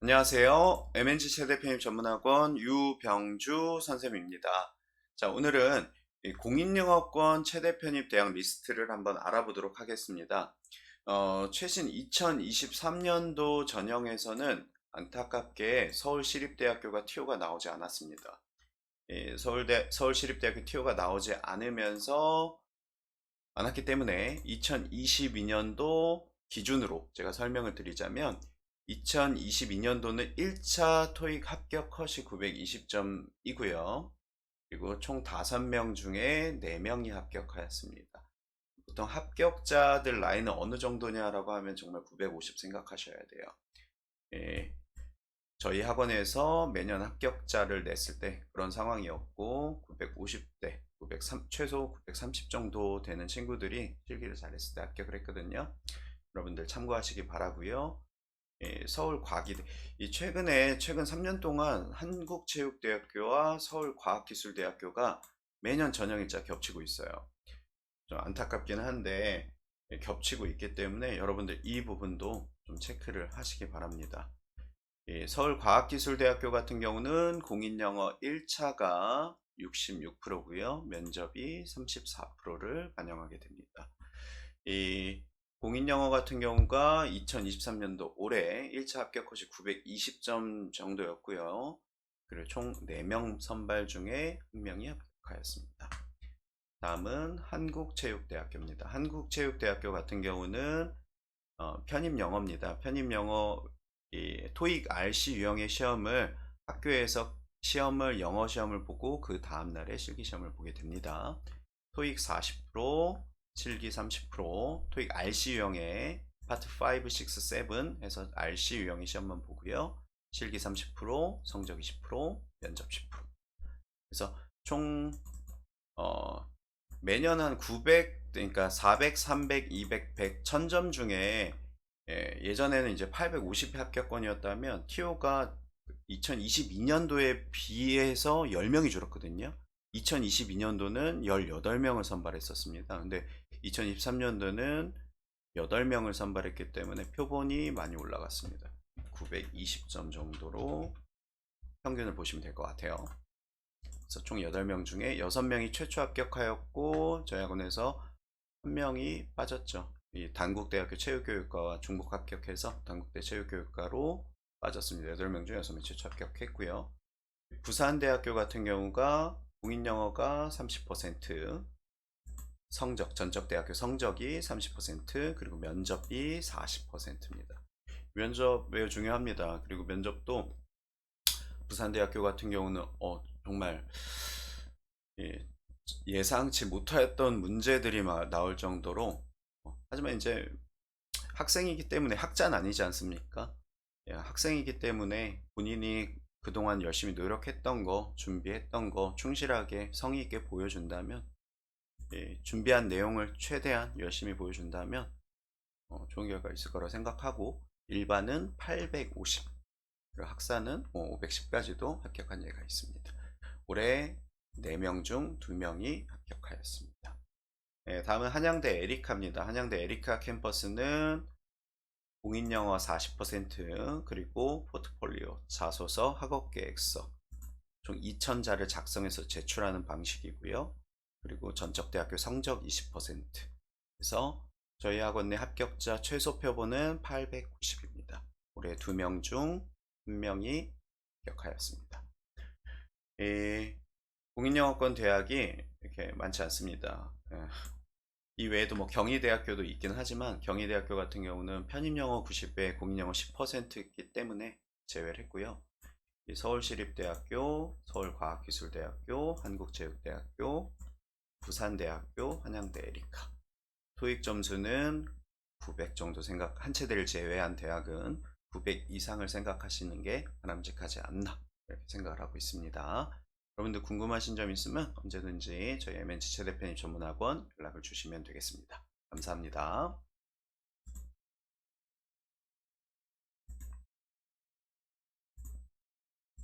안녕하세요. MNG 최대 편입 전문학원 유병주 선생님입니다. 자, 오늘은 이 공인영어권 최대 편입 대학 리스트를 한번 알아보도록 하겠습니다. 어, 최신 2023년도 전형에서는 안타깝게 서울시립대학교가 TO가 나오지 않았습니다. 예, 서울대, 서울시립대학교 TO가 나오지 않으면서 않았기 때문에 2022년도 기준으로 제가 설명을 드리자면 2022년도는 1차 토익 합격 컷이 920점이고요. 그리고 총 5명 중에 4명이 합격하였습니다. 보통 합격자들 라인은 어느 정도냐라고 하면 정말 950 생각하셔야 돼요. 예, 저희 학원에서 매년 합격자를 냈을 때 그런 상황이었고 950대, 903, 최소 930 정도 되는 친구들이 실기를 잘했을 때 합격을 했거든요. 여러분들 참고하시기 바라고요. 예, 서울과기대 이 최근에 최근 3년 동안 한국체육대학교와 서울과학기술대학교가 매년 전형일자 겹치고 있어요. 좀 안타깝긴 한데 예, 겹치고 있기 때문에 여러분들 이 부분도 좀 체크를 하시기 바랍니다. 예, 서울과학기술대학교 같은 경우는 공인영어 1차가 66%고요. 면접이 34%를 반영하게 됩니다. 이 공인영어 같은 경우가 2023년도 올해 1차 합격 컷이 920점 정도였고요. 그리고 총 4명 선발 중에 1명이 합격하였습니다. 다음은 한국체육대학교입니다. 한국체육대학교 같은 경우는 어, 편입영어입니다. 편입영어 이 토익 RC 유형의 시험을 학교에서 시험을 영어 시험을 보고 그 다음날에 실기 시험을 보게 됩니다. 토익 40%, 실기 30%, 토익 RC 유형의 파트 5, 6, 7 해서 RC 유형의 시험만 보고요. 실기 30%, 성적 20%, 면접 10%. 그래서 총 어, 매년 한 900, 그러니까 400, 300, 200, 100, 1000점 중에 예, 예전에는 이제 850 합격권이었다면 TO가 2022년도에 비해서 10명이 줄었거든요. 2022년도는 18명을 선발했었습니다. 근데 2023년도는 8명을 선발했기 때문에 표본이 많이 올라갔습니다. 920점 정도로 평균을 보시면 될 것 같아요. 그래서 총 8명 중에 6명이 최초 합격하였고 저희 학원에서 1명이 빠졌죠. 이 단국대학교 체육교육과와 중복 합격해서 단국대 체육교육과로 빠졌습니다. 8명 중에 6명 최초 합격했고요. 부산대학교 같은 경우가 공인영어가 30%, 성적, 전적 대학교 성적이 30%, 그리고 면접이 40%입니다. 면접 매우 중요합니다. 그리고 면접도 부산대학교 같은 경우는 어, 정말 예, 예상치 못하였던 문제들이 막 나올 정도로 어, 하지만 이제 학생이기 때문에 학자는 아니지 않습니까? 예, 학생이기 때문에 본인이 그동안 열심히 노력했던 거, 준비했던 거 충실하게 성의 있게 보여준다면 예, 준비한 내용을 최대한 열심히 보여준다면 어, 좋은 결과 있을 거라 생각하고 일반은 850 그리고 학사는 510까지도 합격한 예가 있습니다. 올해 4명 중 2명이 합격하였습니다. 네, 다음은 한양대 에리카입니다. 한양대 에리카 캠퍼스는 공인영어 40% 그리고 포트폴리오, 자소서, 학업계획서 총 2,000자를 작성해서 제출하는 방식이고요. 그리고 전적 대학교 성적 20% 그래서 저희 학원 내 합격자 최소 표본은 890입니다. 올해 2명 중 1명이 합격하였습니다. 예, 공인영어권 대학이 이렇게 많지 않습니다. 예, 이 외에도 뭐 경희대학교도 있긴 하지만 경희대학교 같은 경우는 편입영어 90배, 공인영어 10%이기 때문에 제외를 했고요. 서울시립대학교, 서울과학기술대학교, 한국체육대학교, 부산대학교, 한양대 에리카. 토익 점수는 900 정도 생각, 한 체대를 제외한 대학은 900 이상을 생각하시는 게 바람직하지 않나 이렇게 생각을 하고 있습니다. 여러분들 궁금하신 점 있으면 언제든지 저희 MNC 최대 편입 전문학원 연락을 주시면 되겠습니다. 감사합니다.